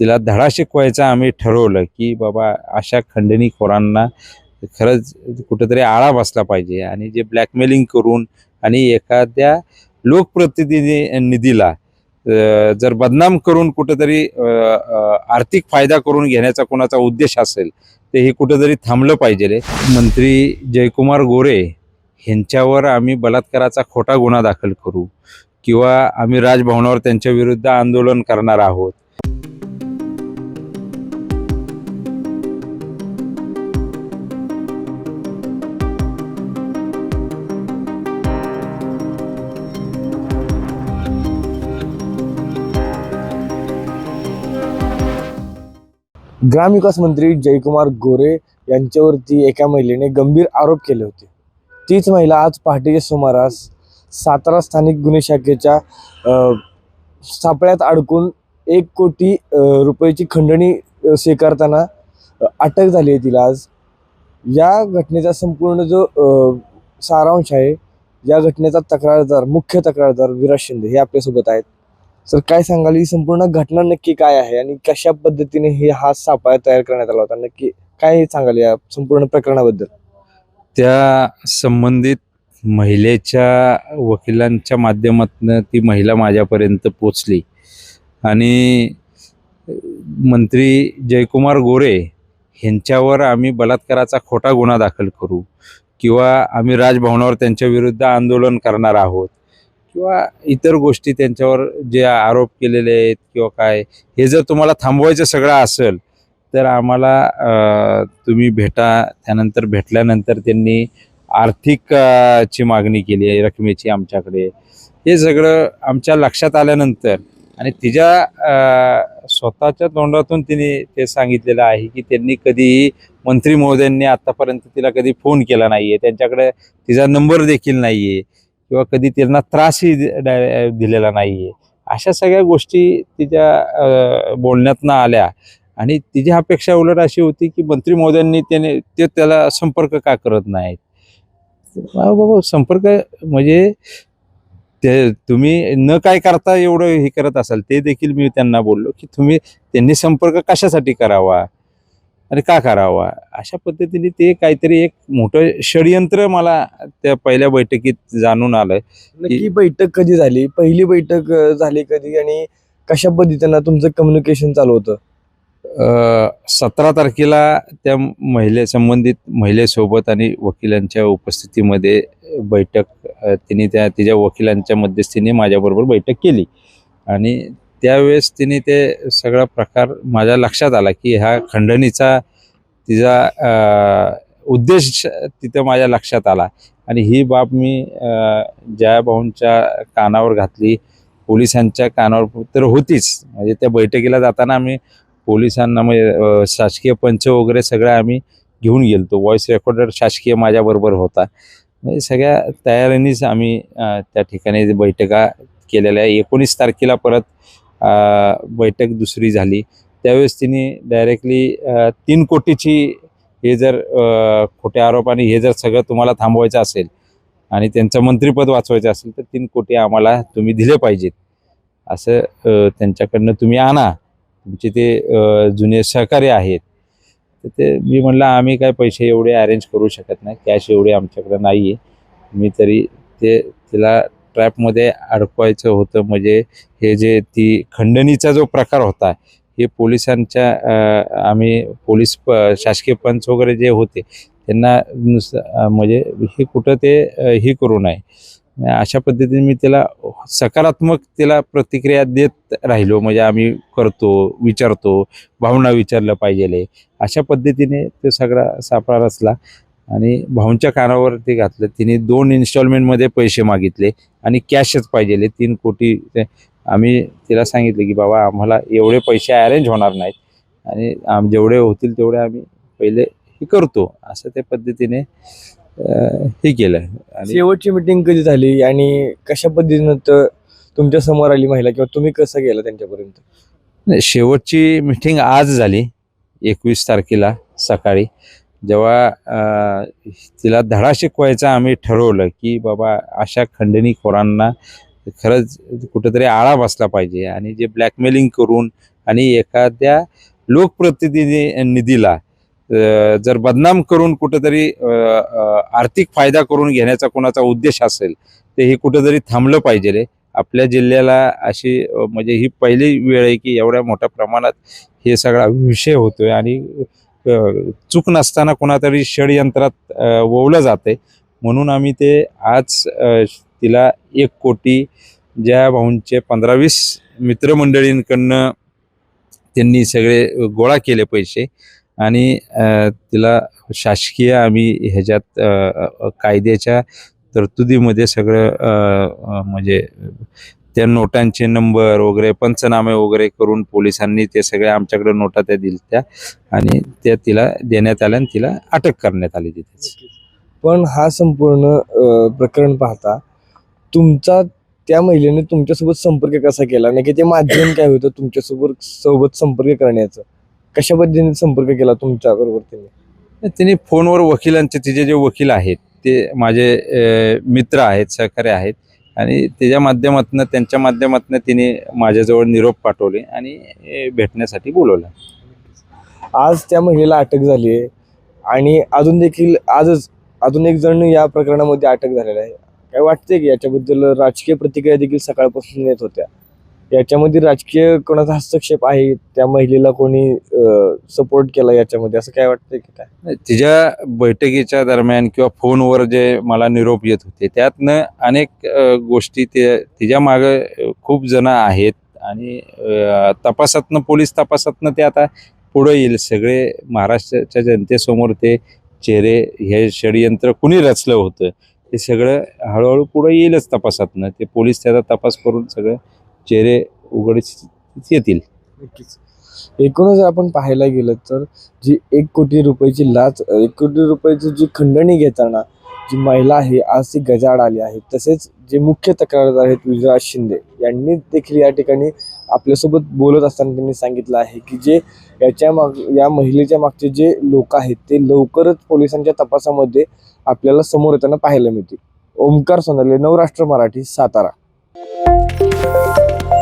तिला धडा शिकवायचा आम्ही ठरवलं की बाबा अशा खंडणीखोरांना खरंच कुठेतरी आळा बसला पाहिजे आणि जे ब्लॅकमेलिंग करून आणि एखाद्या लोकप्रतिनिधी निधीला जर बदनाम करून कुठेतरी आर्थिक फायदा करून घेण्याचा कोणाचा उद्देश असेल ते हे कुठेतरी थांबलं पाहिजे. मंत्री जयकुमार गोरे ह्यांच्यावर आम्ही बलात्काराचा खोटा गुन्हा दाखल करू किंवा आम्ही राजभवनावर त्यांच्या विरुद्ध आंदोलन करणार आहोत. ग्रामविकास मंत्री जयकुमार गोरे यांच्यावरती एका महिलेने गंभीर आरोप केले होते. तीच महिला आज पहाटेच्या सुमारास सातारा स्थानिक गुन्हे शाखेच्या सापळ्यात अडकून एक कोटी रुपयाची खंडणी स्वीकारताना अटक झाली आहे तिला आज. या घटनेचा संपूर्ण जो सारांश आहे या घटनेचा तक्रारदार मुख्य तक्रारदार विराज शिंदे हे आपल्यासोबत आहेत. सर काय सांगाल? ही संपूर्ण घटना नक्की काय आहे आणि कशा पद्धतीने हे हा सापळा तयार करण्यात आला होता? नक्की काय सांगाल या संपूर्ण प्रकरणाबद्दल? त्या संबंधित महिलेच्या वकिलांच्या माध्यमातून ती महिला माझ्यापर्यंत पोचली. आणि मंत्री जयकुमार गोरे ह्यांच्यावर आम्ही बलात्काराचा खोटा गुन्हा दाखल करू किंवा आम्ही राजभवनावर त्यांच्या विरुद्ध आंदोलन करणार आहोत. किंवा इतर गोष्टी त्यांच्यावर जे आरोप केलेले आहेत किंवा काय हे जर तुम्हाला थांबवायचं सगळं असेल तर आम्हाला तुम्ही भेटा. त्यानंतर भेटल्यानंतर त्यांनी आर्थिक ची मागणी केली आहे रकमेची आमच्याकडे. हे सगळं आमच्या लक्षात आल्यानंतर आणि तिच्या स्वतःच्या तोंडातून तिने ते सांगितलेलं आहे की त्यांनी कधीही मंत्री महोदयांनी आतापर्यंत तिला कधी फोन केला नाहीये. त्यांच्याकडे तिचा नंबर देखील नाहीये. किंवा कधी त्यांना त्रासही दि- डाय- दिलेला नाहीये. अशा सगळ्या गोष्टी तिच्या बोलण्यात बोलण्यातनं आल्या. आणि तिची अपेक्षा उलट अशी होती की मंत्री महोदयांनी त्याने ते त्याला संपर्क का करत नाहीत? बाबा संपर्क म्हणजे ते तुम्ही न काय करता एवढं हे करत असाल ते देखील मी त्यांना बोललो की तुम्ही त्यांनी संपर्क कशासाठी करावा? आणि का करावा? अशा पद्धतीने ते काहीतरी एक मोठं षडयंत्र मला त्या पहिल्या बैठकीत जाणून आलं नक्की बैठक कधी झाली? पहिली बैठक झाली कधी? आणि कशा पद्धतीनं तुमचं कम्युनिकेशन चालू होतं? सतरा तारखेला त्या महिले संबंधित महिलेसोबत आणि वकिलांच्या उपस्थितीमध्ये बैठक तिने त्या तिच्या वकिलांच्या मध्यस्थीने माझ्याबरोबर बैठक केली. आणि त्यावेळेस तिने ते सगळा प्रकार माझ्या लक्षात आला की हा खंडणीचा तिचा उद्देश तिथं माझ्या लक्षात आला. आणि ही बाब मी जयाभाऊंच्या कानावर घातली पोलिसांच्या कानावर तर होतीच. म्हणजे त्या बैठकीला जाताना आम्ही पोलिसांना म्हणजे शासकीय पंच वगैरे सगळं आम्ही घेऊन गेलतो. व्हॉइस रेकॉर्डर शासकीय माझ्याबरोबर होता. म्हणजे सगळ्या तयारीनेच आम्ही त्या ठिकाणी बैठका केलेल्या. आहे एकोणीस तारखेला परत बैठक दुसरी झाली. त्यावेळेस तिने डायरेक्टली तीन कोटीची हे जर खोट्या आरोपाने हे जर सगळं तुम्हाला थांबवायचं असेल आणि त्यांचं मंत्रिपद वाचवायचं असेल तर तीन कोटी आम्हाला तुम्ही दिले पाहिजेत. असं त्यांच्याकडनं तुम्ही आणा. तुमचे ते जुने सहकारी आहेत. तर ते मी म्हणलं आम्ही काय पैसे एवढे अरेंज करू शकत नाही. कॅश एवढे आमच्याकडे नाही आहे मी तरी ते तिला ट्रॅपमध्ये अडकवायचं होतं म्हणजे हे जे ती खंडणीचा जो प्रकार होता हे पोलिसांच्या आम्ही पोलीस प शासकीय पंच वगैरे जे होते त्यांना नुसतं म्हणजे हे कुठं ते हे करू नये. अशा पद्धतीने मी त्याला सकारात्मक त्याला प्रतिक्रिया देत राहिलो. म्हणजे आम्ही करतो विचारतो भावना विचारलं पाहिजे अशा पद्धतीने ते सगळा सापळा रचला. आणि भाऊंच्या कानावर ते घातलं. तिने दोन इन्स्टॉलमेंटमध्ये पैसे मागितले आणि कॅशच पाहिजे तीन कोटी आम्ही तिला सांगितलं की बाबा आम्हाला एवढे पैसे अरेंज होणार नाहीत आणि आम जेवढे होतील तेवढे आम्ही पहिले हे करतो. असं त्या पद्धतीने हे केलं. आणि शेवटची मिटिंग कधी झाली आणि कशा पद्धतीनं त- तुमच्यासमोर आली महिला किंवा तुम्ही कसं गेला त्यांच्यापर्यंत? नाही, शेवटची मिटिंग आज झाली एकवीस तारखेला सकाळी. जेव्हा तिला धडा शिकवायचा आम्ही ठरवलं की बाबा अशा खंडणीखोरांना खरंच कुठेतरी आळा बसला पाहिजे आणि जे ब्लॅकमेलिंग करून आणि एखाद्या लोकप्रतिनिधी निधीला जर बदनाम करून कुठंतरी आर्थिक फायदा करून घेण्याचा कोणाचा उद्देश असेल तर हे कुठंतरी थांबलं पाहिजे रे. आपल्या जिल्ह्याला अशी म्हणजे ही पहिली वेळ आहे की एवढ्या मोठ्या प्रमाणात हे सगळा विषय होतोय आणि चूक नसताना कोणातरी षडयंत्रात ओवलं जाते म्हणून आम्ही ते आज तिला एक कोटी ज्या भाऊंचे पंधरा वीस मित्रमंडळींकडनं त्यांनी सगळे गोळा केले पैसे आणि तिला शासकीय आम्ही ह्याच्यात कायद्याच्या तरतुदीमध्ये सगळं म्हणजे त्या नोटांचे नंबर वगैरे पंचनामे वगैरे करून पोलिसांनी ते सगळ्या आमच्याकडे नोटा त्या दिल्या त्या आणि त्या तिला देण्यात आल्या आणि तिला अटक करण्यात आली तिथेच. पण हा संपूर्ण प्रकरण पाहता तुमचा त्या महिलेने तुमच्यासोबत संपर्क कसा केला? नाही की ते माध्यम काय होतं तुमच्यासोबत सोबत संपर्क करण्याचं? कशा पद्धतीने संपर्क केला तुमच्या बरोबर त्यांनी तिने फोनवर वकिलांचे तिचे जे वकील आहेत ते माझे मित्र आहेत सहकारी आहेत आणि त्याच्या माध्यमातून त्यांच्या माध्यमातून तिने माझ्याजवळ निरोप पाठवले आणि भेटण्यासाठी बोलवलं. आज त्या महिलेला अटक झाली आहे आणि अजून देखील आजच अजून एक जण या प्रकरणामध्ये अटक झालेला आहे. काय वाटतंय की याच्याबद्दल राजकीय प्रतिक्रिया देखील सकाळपासून येत होत्या? याच्यामध्ये राजकीय कोणाचा हस्तक्षेप आहे? त्या महिलेला कोणी सपोर्ट केला याच्यामध्ये? असं काय वाटतंय की काय? तिच्या बैठकीच्या दरम्यान किंवा फोनवर जे मला निरोप येत होते त्यातनं अनेक गोष्टी ते तिच्या मागं खूप जण आहेत आणि तपासातनं पोलीस तपासातनं ते आता पुढं येईल. सगळे महाराष्ट्राच्या जनतेसमोर ते चेहरे हे षडयंत्र कुणी रचलं होतं? ते सगळं हळूहळू पुढं येईलच तपासातनं. ते पोलीस त्याचा तपास करून सगळं चेहरे उघडच येतील. नक्कीच. एकूणच आपण पाहायला गेलं तर जी एक कोटी रुपयाची लाच एक कोटी रुपयाची जी खंडणी घेताना जी महिला आहे आज ती गजाड आली आहे. तसेच जे मुख्य तक्रारदार आहेत विजयराज शिंदे यांनी देखील या ठिकाणी आपल्यासोबत बोलत असताना त्यांनी सांगितलं आहे की जे याच्या माग या महिलेच्या मागचे जे लोक आहेत ते लवकरच पोलिसांच्या तपासामध्ये आपल्याला समोर येताना पाहायला मिळतील. ओमकार सोनाले नवराष्ट्र मराठी सातारा. Thank you.